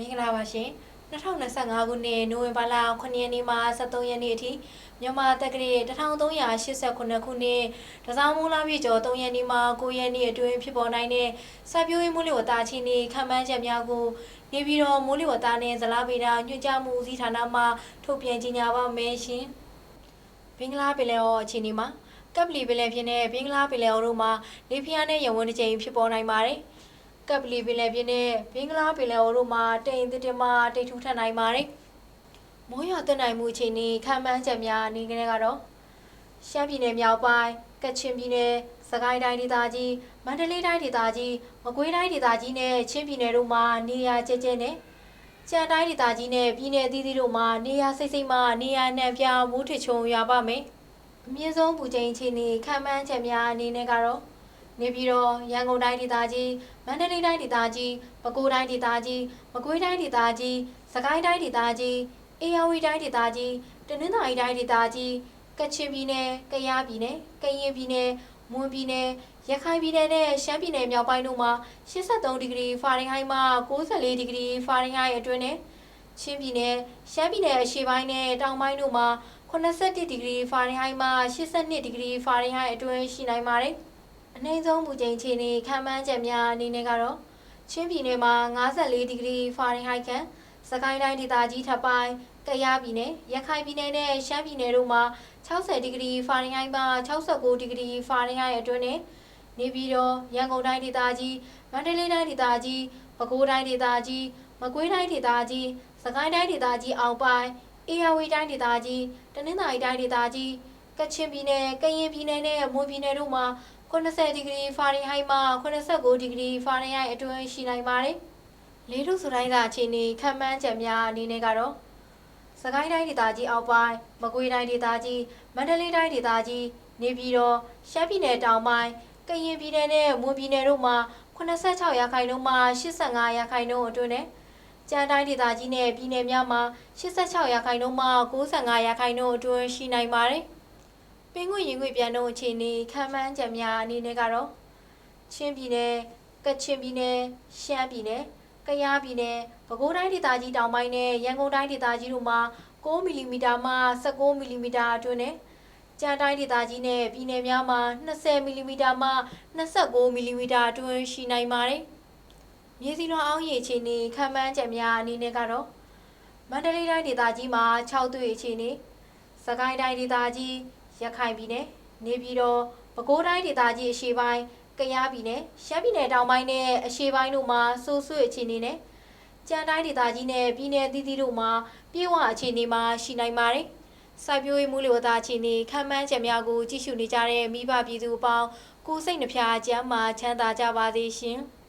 မင်္ဂလာပါရှင်2025ခုနှစ်နိုဝင်ဘာလ9ရက်နေ့မှ23ရက်နေ့အထိမြန်မာတက္ကရာ1389ခုနှစ်တစောင်းမိုးလာပြည့်ကျော်3ရက်နေ့မှ9ရက်နေ့အတွင်းဖြစ်ပေါ်နိုင်တဲ့စိုက်ပျိုးရေးမိုးလေဝသအခြေအနေခံမှန်းချက်များကိုနေပြည်တော်မိုးလေဝသနဲ့ဇလားဗေဒညွှန်ကြားမှုဦးစီးဌာနမှထုတ်ပြန်ကြေညာပါမယ်ရှင်ဘင်္ဂလားပင်လယ်အော်အခြေအနေမှာကပ်ပလီပင်လယ်ပြင်နဲ့ဘင်္ဂလားပင်လယ်အော်တို့မှာလေပြင်းအားနဲ့ရဝန်းတစ်ကြိမ်ဖြစ်ပေါ်နိုင်ပါတယ် ကပ်ပလီပင်လယ်ပြင်နဲ့ဘင်္ဂလားပင်လယ်အော်တို့မှာတိမ်တစ်တမတိတ်ထူထပ်နိုင်ပါတယ်။မိုးရွာသွန်းနိုင်မှုအခြေအနေခံမှန်းချက်များအနေနဲ့ကတော့ရှမ်းပြည်နယ်မြောက်ပိုင်းကချင်ပြည်နယ်စကိုင်းတိုင်းဒေသကြီးမန္တလေးတိုင်းဒေသကြီးမကွေးတိုင်းဒေသကြီးနဲ့ချင်းပြည်နယ်တို့မှာနေရာကျကျနဲ့ကြံတိုင်းဒေသကြီးနဲ့ပြည်နယ်အသီးသီးတို့မှာနေရာစိတ်စိတ်မှနေရာနှံပြမိုးထချုံရွာပါမယ်။အမြင့်ဆုံးပူချိန်အခြေအနေခံမှန်းချက်များအနေနဲ့ကတော့ နေပြည်တော်ရန်ကုန်တိုင်းဒေသကြီးမန္တလေးတိုင်းဒေသကြီးပဲခူးတိုင်းဒေသကြီးမကွေးတိုင်းဒေသကြီးစကိုင်းတိုင်းဒေသကြီးအေရဝတီတိုင်းဒေသကြီးတနင်္သာရီတိုင်းဒေသကြီးကချင်ပြည်နယ်ကယားပြည်နယ်ကရင်ပြည်နယ်မွန်ပြည်နယ်ရခိုင်ပြည်နယ်နဲ့ရှမ်းပြည်နယ်မြောက်ပိုင်းတို့မှာ83ဒီဂရီဖာရင်ဟိုက်မှ94ဒီဂရီဖာရင်ဟိုက်အတွင်းနဲ့ချင်းပြည်နယ်ရှမ်းပြည်နယ်အရှေ့ပိုင်းနဲ့တောင်ပိုင်းတို့မှာ81ဒီဂရီဖာရင်ဟိုက်မှ82ဒီဂရီဖာရင်ဟိုက်အတွင်းရှိနိုင်ပါတယ် အနှိမ့်ဆုံးမူချိန်အခြေအနေခံမှန်းချက်များအနေနဲ့ကတော့ချင်းပြည်နယ်မှာ54ဒီဂရီဖာရင်ဟိုက်ခန့်စကိုင်းတိုင်းဒေသကြီးထပ်ပိုင်းကယားပြည်နယ်ရခိုင်ပြည်နယ်နဲ့ရှမ်းပြည်နယ်တို့မှာ60ဒီဂရီဖာရင်ဟိုက်မှ69ဒီဂရီဖာရင်ဟိုက်အတွင်းနဲ့နေပြည်တော်ရန်ကုန်တိုင်းဒေသကြီးမန္တလေးတိုင်းဒေသကြီးပဲခူးတိုင်းဒေသကြီးမကွေးတိုင်းဒေသကြီးစကိုင်းတိုင်းဒေသကြီးအောင်ပိုင်းအေရဝတီတိုင်းဒေသကြီးတနင်္သာရီတိုင်းဒေသကြီးကချင်ပြည်နယ်ကရင်ပြည်နယ်နဲ့မွန်ပြည်နယ်တို့မှာ 80ဒီဂရီဖာရင်ဟိုက်မှ89ဒီဂရီဖာရင်ဟိုက်အတွင်းရှိနိုင်ပါတယ်။လေးထုဆိုတိုင်းသာအခြေအနေခံမှန်းချက်များအနေနဲ့ကတော့စကိုင်းတိုင်းဒေသကြီးအောက်ပိုင်းမကွေးတိုင်းဒေသကြီးမန္တလေးတိုင်းဒေသကြီးနေပြည်တော်ရှမ်းပြည်နယ်တောင်ပိုင်းကရင်ပြည်နယ်နဲ့မွန်ပြည်နယ်တို့မှာ86ရာခိုင်နှုန်းမှ85ရာခိုင်နှုန်းအတွင်းနဲ့ကြံတိုင်းဒေသကြီးနဲ့ပြည်နယ်များမှာ86ရာခိုင်နှုန်းမှ95ရာခိုင်နှုန်းအတွင်းရှိနိုင်ပါတယ်။ ပင်ငွေရင်ငွေပြန်တော့အခြေအနေခံမှန်းချက်များအနေနဲ့ကတော့ချင်းပြည်နယ်ကချင်ပြည်နယ်ရှမ်းပြည်နယ်ကယားပြည်နယ်ပဲခူးတိုင်းဒေသကြီးတောင်ပိုင်းနဲ့ရန်ကုန်တိုင်းဒေသကြီးတို့မှာ9မီလီမီတာမှ19မီလီမီတာအတွင်းနဲ့ကြံတိုင်းဒေသကြီးနဲ့ပြည်နယ်များမှာ20မီလီမီတာမှ29မီလီမီတာအတွင်းရှိနိုင်ပါတယ်။မြေစီလွန်အောင်ရေအခြေအနေခံမှန်းချက်များအနေနဲ့ကတော့မန္တလေးတိုင်းဒေသကြီးမှာ6တွေ့အခြေအနေစကိုင်းတိုင်းဒေသကြီး ရခိုင်ပြည်နယ်နေပြည်တော်ပဲခူးတိုင်းဒေသကြီးအရှေ့ပိုင်းကယားပြည်နယ်ရှမ်းပြည်နယ်တောင်ပိုင်းနဲ့အရှေ့ပိုင်းတို့မှာစိုးဆွေအခြေအနေနဲ့ကြံတိုင်းဒေသကြီးနဲ့ပြည်နယ်အသီးသီးတို့မှာပြေဝအခြေအနေမှာရှိနိုင်ပါတယ်။စိုက်ပျိုးရေးမူလဝသအခြေအနေခံမှန်းချက်များကိုကြည့်ရှုနေကြတဲ့မိဘပြည်သူအပေါင်းကိုယ်စိတ်နှဖျားကျမ်းမာချမ်းသာကြပါစေရှင်။